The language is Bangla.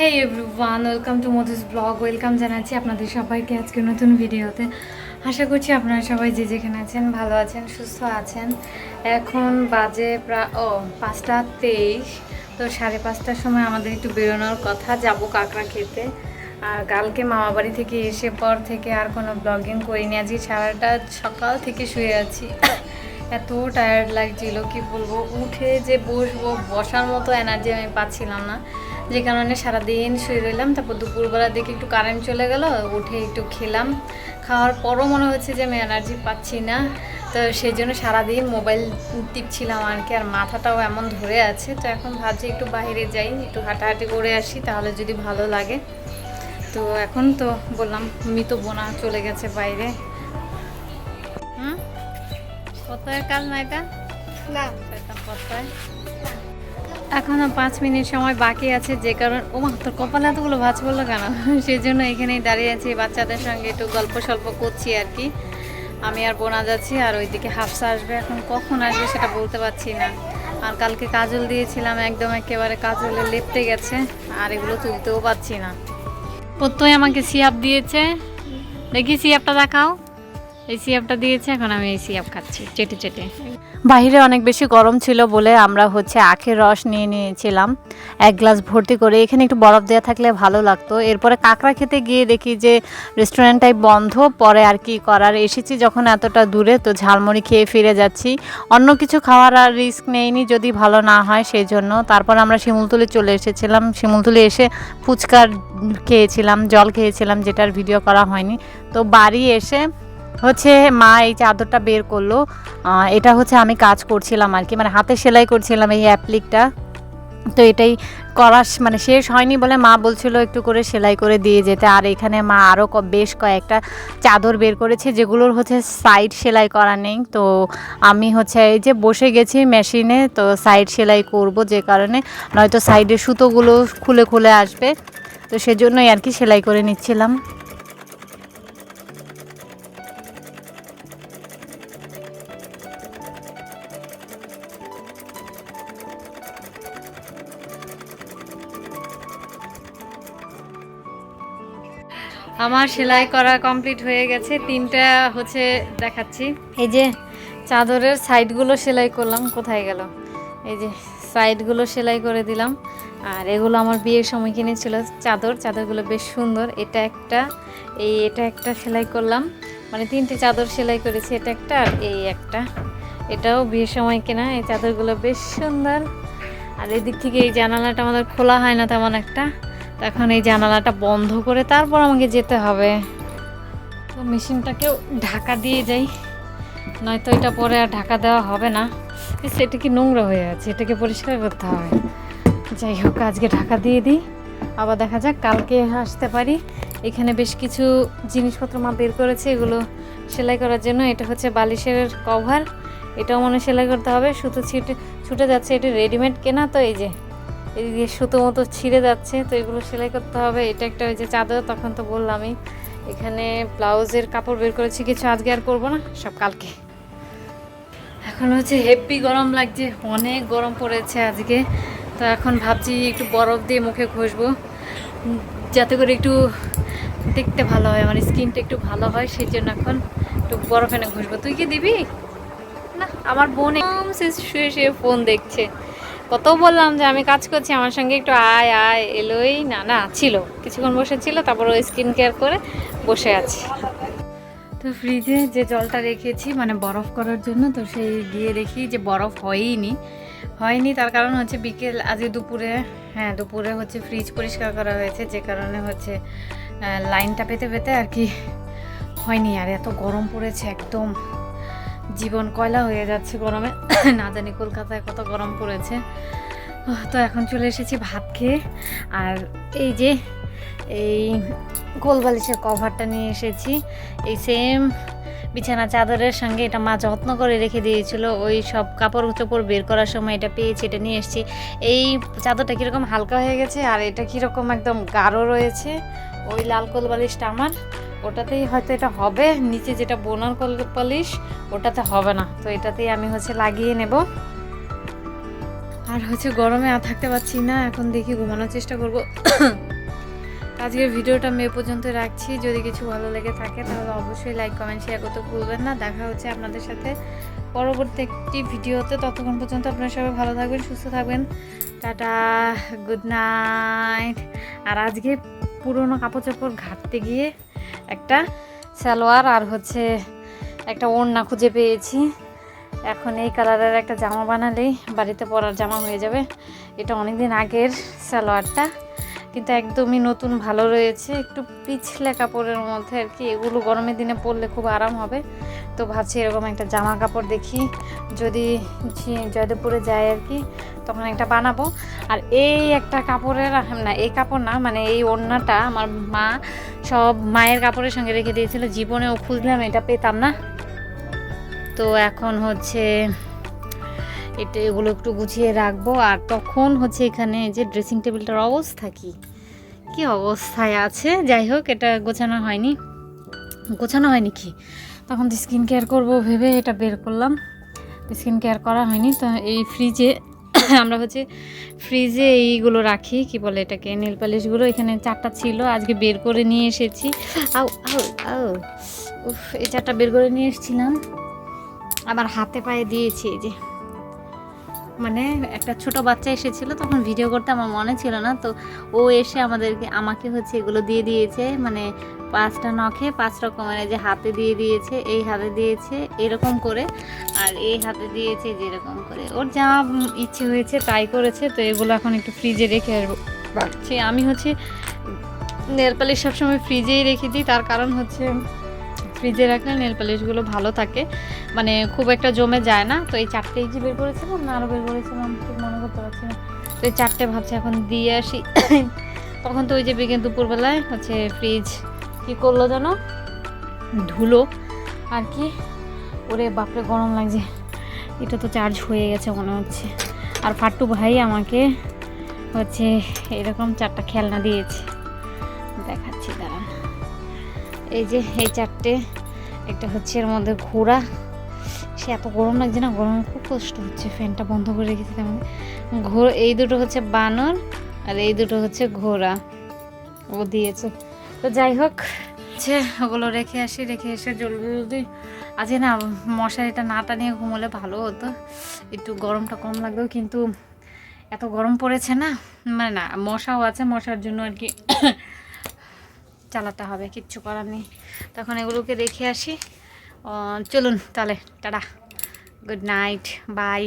Hey everyone welcome to Madhu's blog welcome জানাচ্ছি আপনাদের সবাইকে আজকে নতুন ভিডিওতে। আশা করছি আপনারা সবাই যে যেখানে আছেন, ভালো আছেন, সুস্থ আছেন। এখন বাজে প্রায় ও, পাঁচটা তেইশ। তো সাড়ে পাঁচটার সময় আমাদের একটু বেরোনোর কথা। যাব কাঁকড়া খেতে। আর কালকে মামা বাড়ি থেকে এসে পর থেকে আর কোনো ব্লগিং করিনি। আজকে সারাটা সকাল থেকে শুয়ে আছি। এত টায়ার্ড লাগছিল, কি বলব? উঠে যে বসবো, বসার মতো এনার্জি আমি পাচ্ছিলাম না। যে কারণে সারাদিন শুয়ে রইলাম তারপর দুপুরবেলা দেখে একটু কারেন্ট চলে গেল উঠে একটু খেলাম। খাওয়ার পরও মনে হচ্ছে যে আমি এনার্জি পাচ্ছি না তো সেই জন্য সারাদিন মোবাইল টিপছিলাম আর কি আর মাথাটাও এমন ধরে আছে তো এখন ভাবছি একটু বাইরে যাই একটু হাঁটাহাঁটি করে আসি তাহলে যদি ভালো লাগে। তো এখন তো বললাম মৃত বোনা চলে গেছে বাইরে। হুম? কোথায় কাজ না এটা না। কোথায় এখনও পাঁচ মিনিট সময় বাকি আছে, যে কারণ ও মা তোর কপালে এতগুলো ভাজ পড়ল কেন? সেই জন্য এখানেই দাঁড়িয়ে আছি, বাচ্চাদের সঙ্গে একটু গল্প সল্প করছি আর কি। আমি আর বোনা যাচ্ছি, আর ওইদিকে হাফসা আসবে। এখন কখন আসবে সেটা বলতে পারছি না। আর কালকে কাজল দিয়েছিলাম, একদম একেবারে কাজলে লেপটে গেছে, আর এগুলো তুলতেও পারছি না। প্রত্যয় আমাকে সিয়াপ দিয়েছে। দেখি সিয়াপটা দেখাও। এই সিয়াপটা দিয়েছে, এখন আমি এই সিয়াপ খাচ্ছি, চেটে চেটে। বাইরে অনেক বেশি গরম ছিল বলে আমরা হচ্ছে আখের রস নিয়ে নিয়েছিলাম। এক গ্লাস ভর্তি করে এখানে একটু বরফ দেওয়া থাকলে ভালো লাগতো। এরপরে কাঁকড়া খেতে গিয়ে দেখি যে রেস্টুরেন্টটাই বন্ধ, পরে আর কি করার? এসেছি যখন এতটা দূরে, তো ঝালমুড়ি খেয়ে ফিরে যাচ্ছি। অন্য কিছু খাওয়ার আর রিস্ক নেইনি, যদি ভালো না হয় সেই জন্য তারপর আমরা শিমুলতুলি চলে এসেছিলাম। শিমুলতুলি এসে ফুচকার খেয়েছিলাম, জল খেয়েছিলাম, যেটার ভিডিও করা হয়নি। তো বাড়ি এসে হচ্ছে মা এই চাদরটা বের করল এটা হচ্ছে আমি কাজ করছিলাম আর কি মানে হাতে সেলাই করছিলাম এই অ্যাপ্লিকটা তো এটাই করা মানে শেষ হয়নি বলে মা বলছিল একটু করে সেলাই করে দিয়ে যেতে। আর এখানে মা আরও বেশ কয়েকটা চাদর বের করেছে, যেগুলোর হচ্ছে সাইড সেলাই করা নেই। তো আমি হচ্ছে এই যে বসে গেছি মেশিনে তো সাইড সেলাই করব যে কারণে, নয়তো সাইডের সুতোগুলো খুলে খুলে আসবে। তো সেজন্যই আর কি সেলাই করে নিচ্ছিলাম। আমার সেলাই করা কমপ্লিট হয়ে গেছে। তিনটা হচ্ছে দেখাচ্ছি। এই যে চাদরের সাইডগুলো সেলাই করলাম, কোথায় গেল? এই যে সাইডগুলো সেলাই করে দিলাম। আর এগুলো আমার বিয়ের সময় কিনেছিল চাদর। চাদরগুলো বেশ সুন্দর। এটা একটা, এই এটা একটা সেলাই করলাম। মানে তিনটে চাদর সেলাই করেছি, এটা একটা আর এই একটা। এটাও বিয়ের সময় কেনা। এই চাদরগুলো বেশ সুন্দর। আর এদিক থেকে এই জানালাটা আমাদের খোলা হয় না তেমন একটা। তো এখন এই জানালাটা বন্ধ করে তারপর আমাকে যেতে হবে। তো মেশিনটাকেও ঢাকা দিয়ে যাই নয়তো এটা পরে আর ঢাকা দেওয়া হবে না। ইস, এটা কি নোংরা হয়ে আছে এটাকে পরিষ্কার করতে হবে। যাই হোক আজকে ঢাকা দিয়ে দিই। আবার দেখা যাক কালকে আসতে পারি। এখানে বেশ কিছু জিনিসপত্র মা বের করেছে এগুলো সেলাই করার জন্য। এটা হচ্ছে বালিশের কভার এটাও মনে সেলাই করতে হবে। সুতো ছিটে ছুটে যাচ্ছে এটা রেডিমেড কেনা তো এই যে এদিকে সুতো মতো ছিঁড়ে যাচ্ছে, তো এগুলো সেলাই করতে হবে। এটা একটা ওই যে চাদর, তখন তো বললামই। এখানে ব্লাউজের কাপড় বের করেছি, কিছু আজকে আর করব না, সব কালকে। এখন হচ্ছে হেভি গরম লাগছে, অনেক গরম পড়েছে আজকে। তো এখন ভাবছি একটু বরফ দিয়ে মুখে ঘষবো, যাতে করে একটু দেখতে ভালো হয়, আমার স্কিনটা একটু ভালো হয়, সেই জন্য এখন একটু বরফ এনে ঘষবো। তুই কি দিবি? না, আমার বোন শুয়ে শুয়ে ফোন দেখছে। কত বললাম যে আমি কাজ করছি, আমার সঙ্গে একটু আয় আয়, এলোই। না না, ছিল। কিছুক্ষণ বসে ছিল, তারপর ওই স্কিন কেয়ার করে বসে আছি। তো ফ্রিজে যে জলটা রেখেছি মানে বরফ করার জন্য, তো সেই গিয়ে দেখি যে বরফ হয়ইনি হয়নি, তার কারণ হচ্ছে বিকেল আজকে দুপুরে হ্যাঁ দুপুরে হচ্ছে ফ্রিজ পরিষ্কার করা হয়েছে, যে কারণে হচ্ছে লাইনটা পেতে পেতে আর কি হয়নি। আর এত গরম পড়েছে একদম। জীবন কয়লা হয়ে যাচ্ছে গরমে। না জানি কলকাতায় কত গরম পড়েছে। তো এখন চলে এসেছি ভাত খেয়ে। আর এই যে, এই গোলবালিশের কভারটা নিয়ে এসেছি। এই সেম বিছানা চাদরের সঙ্গে এটা মা যত্ন করে রেখে দিয়েছিল। ওই সব কাপড় চোপড় বের করার সময় এটা পেয়েছি, এটা নিয়ে এসেছি। এই চাদরটা কীরকম হালকা হয়ে গেছে আর এটা কীরকম একদম গাঢ় রয়েছে। ওই লাল কোল বালিশটা আমার। ওটাতেই হয়তো এটা হবে। নিচে যেটা বোনার পালিশ, ওটাতে হবে না। তো এটাতেই আমি হচ্ছে লাগিয়ে নেব। আর হচ্ছে গরমে আর থাকতে পারছি না। এখন দেখি ঘুমানোর চেষ্টা করব। আজকের ভিডিওটা এ পর্যন্ত রাখছি। যদি কিছু ভালো লেগে থাকে তাহলে অবশ্যই লাইক কমেন্ট শেয়ার করতে ভুলবেন না। দেখা হচ্ছে আপনাদের সাথে পরবর্তী একটি ভিডিওতে। ততক্ষণ পর্যন্ত আপনারা সবাই ভালো থাকবেন, সুস্থ থাকবেন। টাটা গুড নাইট আর আজকে পুরনো কাপড় চোপড় ঘাটতে গিয়ে একটা সালোয়ার আর হচ্ছে একটা ওড়না খুঁজে পেয়েছি। এখন এই কালারের একটা জামা বানালেই বাড়িতে পরার জামা হয়ে যাবে। এটা অনেক দিন আগের সালোয়ারটা। কিন্তু একদমই নতুন, ভালো রয়েছে। একটু পিছলে কাপড়ের মধ্যে আর কি, এগুলো গরমের দিনে পরলে খুব আরাম হবে। তো ভাবছি এরকম একটা জামা কাপড় দেখি। যদি জয়দেবপুরে যাই আর কি, তখন একটা বানাবো। আর এই একটা কাপড়ের না, এই কাপড় না মানে এই ওড়নাটা আমার মা সব মায়ের কাপড়ের সঙ্গে রেখে দিয়েছিল। জীবনেও খুঁজলাম, এটা পেতাম না। তো এখন হচ্ছে এটা এগুলো একটু গুছিয়ে রাখব। আর তখন হচ্ছে এখানে যে ড্রেসিং টেবিলটার অবস্থা কি? কি অবস্থায় আছে? যাই হোক, এটা গোছানো হয়নি। গোছানো হয়নি কি? তখন স্কিন কেয়ার করব ভেবে এটা বের করলাম। স্কিন কেয়ার করা হয়নি। তো এই ফ্রিজে আমরা হচ্ছে ফ্রিজে এইগুলো রাখি, কি বলে এটাকে নীল পালিশগুলো এখানে চারটা ছিল, আজকে বের করে নিয়ে এসেছি। আও আও আও উফ এই চারটা বের করে নিয়ে এসেছিলাম। আবার হাতে পায়ে দিয়েছি, এই যে। মানে একটা ছোট বাচ্চা এসেছিল, তখন ভিডিও করতে আমার মনে ছিল না, তো ও এসে আমাদেরকে, আমাকে হচ্ছে এগুলো দিয়ে দিয়েছে মানে পাঁচটা নখে পাঁচ রকমের যে হাতে দিয়ে দিয়েছে, এই হাতে দিয়েছে, এরকম করে, আর এই হাতে দিয়েছে, যেরকম করে। ওর যা ইচ্ছে হয়েছে তাই করেছে, তো এগুলো এখন একটু ফ্রিজে রেখে রাখছি। আমি হচ্ছে নেল সবসময় ফ্রিজেই রেখে দিই, তার কারণ হচ্ছে ফ্রিজে রাখলে নেল পালিশগুলো ভালো থাকে। মানে খুব একটা জমে যায় না। তো এই চারটেই যে বের করেছিলাম না আরও বের করেছিলাম, ঠিক মনে করতে পারছি না। তো এই চারটে ভাবছি এখন দিয়ে আসি। তখন তো ওই যে বিকেল দুপুরবেলায় হচ্ছে ফ্রিজ কি করল যেন ধুলো। আর কি? ওরে বাপরে, গরম লাগছে। এটা তো চার্জ হয়ে গেছে মনে হচ্ছে। আর ফাট্টু ভাই আমাকে হচ্ছে এরকম চারটা খেলনা দিয়েছে। দেখাচ্ছি, দাঁড়ান। এই যে এই চারটে, একটা হচ্ছে এর মধ্যে ঘোড়া। সে এত গরম লাগছে না, গরম খুব কষ্ট হচ্ছে, ফ্যানটা বন্ধ করে রেখেছি তেমন। ঘোর এই দুটো হচ্ছে বানর আর এই দুটো হচ্ছে ঘোড়া। ও দিয়েছে। তো যাই হোক হচ্ছে ওগুলো রেখে আসি, রেখে এসে জলদি জলদি আজকে না, মশারিটা না টানিয়ে ঘুমোলে ভালো হতো। একটু গরমটা কম লাগতো, কিন্তু এত গরম পড়েছে না। মানে না, মশাও আছে, মশার জন্য আর কি চালাতে হবে, কিচ্ছু করার নেই। তখন এগুলোকে রেখে আসি। চলুন তাহলে, টাটা। Good night bye